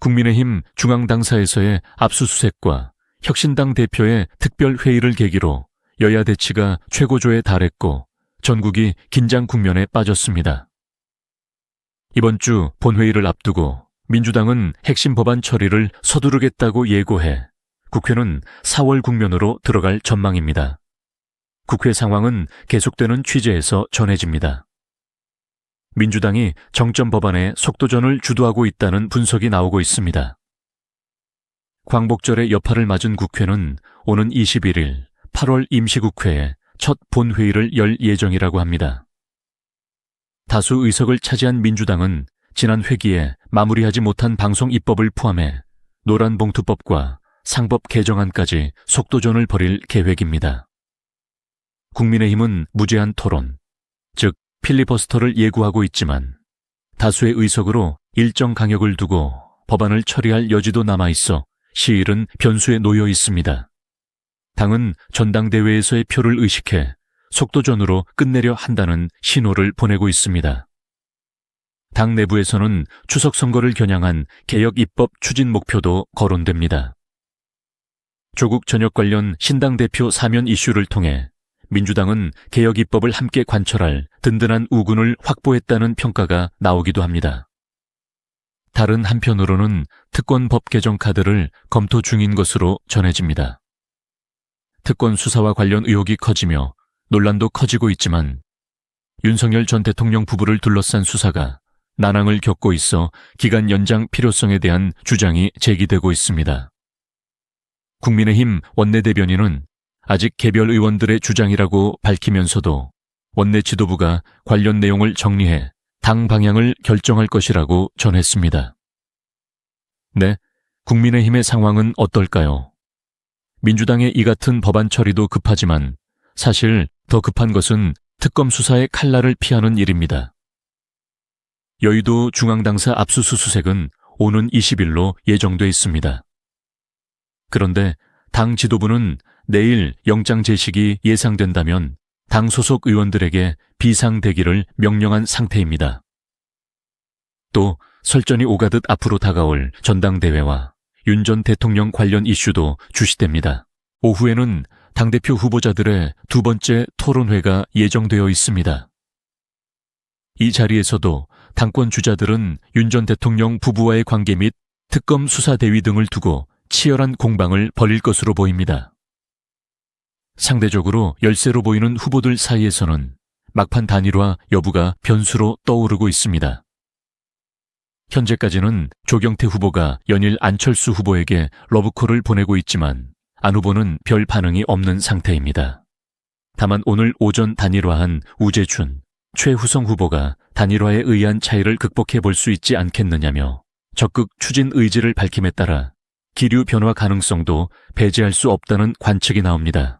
국민의힘 중앙당사에서의 압수수색과 혁신당 대표의 특별회의를 계기로 여야 대치가 최고조에 달했고 전국이 긴장 국면에 빠졌습니다. 이번 주 본회의를 앞두고 민주당은 핵심 법안 처리를 서두르겠다고 예고해 국회는 4월 국면으로 들어갈 전망입니다. 국회 상황은 계속되는 취재에서 전해집니다. 민주당이 정점 법안에 속도전을 주도하고 있다는 분석이 나오고 있습니다. 광복절의 여파를 맞은 국회는 오는 21일 8월 임시국회에 첫 본회의를 열 예정이라고 합니다. 다수 의석을 차지한 민주당은 지난 회기에 마무리하지 못한 방송 입법을 포함해 노란 봉투법과 상법 개정안까지 속도전을 벌일 계획입니다. 국민의힘은 무제한 토론, 즉 필리버스터를 예고하고 있지만 다수의 의석으로 일정 강역을 두고 법안을 처리할 여지도 남아 있어 시일은 변수에 놓여 있습니다. 당은 전당대회에서의 표를 의식해 속도전으로 끝내려 한다는 신호를 보내고 있습니다. 당 내부에서는 추석 선거를 겨냥한 개혁 입법 추진 목표도 거론됩니다. 조국 전역 관련 신당 대표 사면 이슈를 통해 민주당은 개혁 입법을 함께 관철할 든든한 우군을 확보했다는 평가가 나오기도 합니다. 다른 한편으로는 특권법 개정 카드를 검토 중인 것으로 전해집니다. 특권 수사와 관련 의혹이 커지며 논란도 커지고 있지만 윤석열 전 대통령 부부를 둘러싼 수사가 난항을 겪고 있어 기간 연장 필요성에 대한 주장이 제기되고 있습니다. 국민의힘 원내대변인은 아직 개별 의원들의 주장이라고 밝히면서도 원내 지도부가 관련 내용을 정리해 당 방향을 결정할 것이라고 전했습니다. 네, 국민의힘의 상황은 어떨까요? 민주당의 이 같은 법안 처리도 급하지만 사실 더 급한 것은 특검 수사의 칼날을 피하는 일입니다. 여의도 중앙당사 압수수색은 오는 20일로 예정돼 있습니다. 그런데 당 지도부는 내일 영장 제식이 예상된다면 당 소속 의원들에게 비상 대기를 명령한 상태입니다. 또 설전이 오가듯 앞으로 다가올 전당대회와 윤 전 대통령 관련 이슈도 주시됩니다. 오후에는 당대표 후보자들의 두 번째 토론회가 예정되어 있습니다. 이 자리에서도 당권 주자들은 윤 전 대통령 부부와의 관계 및 특검 수사 대위 등을 두고 치열한 공방을 벌일 것으로 보입니다. 상대적으로 열세로 보이는 후보들 사이에서는 막판 단일화 여부가 변수로 떠오르고 있습니다. 현재까지는 조경태 후보가 연일 안철수 후보에게 러브콜을 보내고 있지만 안 후보는 별 반응이 없는 상태입니다. 다만 오늘 오전 단일화한 우재춘, 최후성 후보가 단일화에 의한 차이를 극복해 볼 수 있지 않겠느냐며 적극 추진 의지를 밝힘에 따라 기류 변화 가능성도 배제할 수 없다는 관측이 나옵니다.